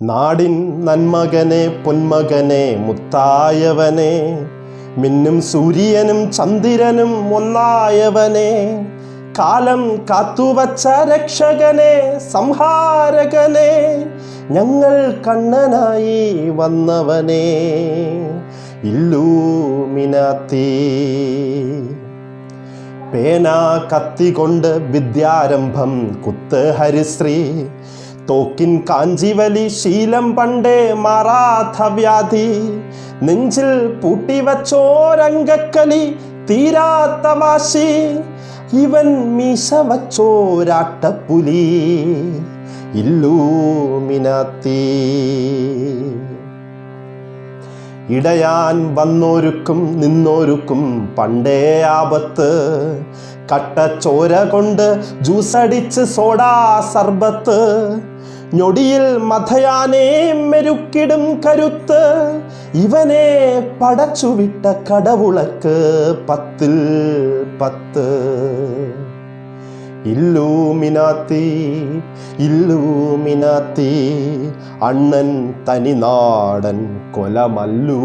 നാടിൻ നന്മകനെ പൊന്മകനെ മുത്തായവനെ മിന്നും സൂര്യനും ചന്ദ്രനും ഒന്നായവനെ കാലം കാത്തുവച്ച രക്ഷകനെ സംഹാരകനെ ഞങ്ങൾ കണ്ണനായി വന്നവനെ ഇല്ലൂമിനാത്തി. പേന കത്തികൊണ്ട് വിദ്യാരംഭം കുത്ത് ഹരിശ്രീ തോക്കിൻ കാഞ്ചിവലി ശീലം പണ്ടേ മാറാത്ത വ്യാധി നെഞ്ചിൽ പൂട്ടിവച്ചോരംഗക്കലി തീരാത്ത വാശി. ഇവൻ മീശ വച്ചോരാട്ടപ്പുലി. ഇല്ലൂമിനാത്തി. ഇടയാൻ വന്നോരുക്കും നിന്നോരുക്കും പണ്ടേ ആപത്ത്. കട്ടച്ചോര കൊണ്ട് ജ്യൂസടിച്ച് സോഡാ സർബത്ത്. ഞൊടിയിൽ മഥയാനെ മെരുക്കിടും കരുത്ത് ഇവനെ പടച്ചുവിട്ട കടവുളക്ക് പത്തിൽ പത്ത്. ഇല്ലൂമിനാത്തി ഇല്ലൂമിനാത്തി അണ്ണൻ തനിനാടൻ കൊലമല്ലൂമിനാത്തി.